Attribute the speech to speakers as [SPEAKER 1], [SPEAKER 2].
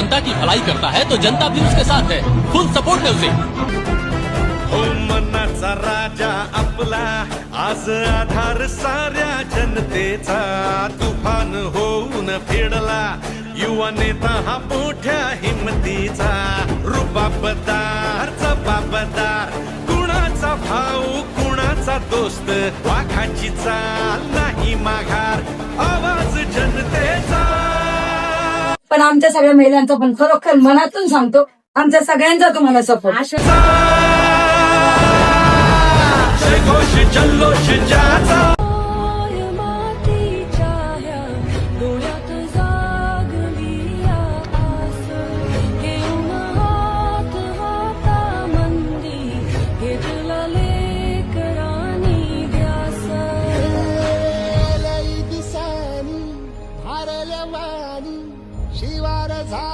[SPEAKER 1] जनता की भलाई करता है तो जनता भी उसके साथ है। फुल सपोर्ट है उसे।
[SPEAKER 2] हो मनाचा राजा आपला आज आधार साऱ्या जनतेचा तुफान होऊन फेडला. युवा नेता हा मोठ्या हिमतीचा रुबाबदार जबाबदार कुणाचा भाऊ कुणाचा दोस्त वाघाची चाल
[SPEAKER 3] पण आमच्या सगळ्या महिलांचा पण खरोखर मनातून सांगतो आमच्या सगळ्यांचा तुम्हाला सपोर्ट
[SPEAKER 2] शिवारसा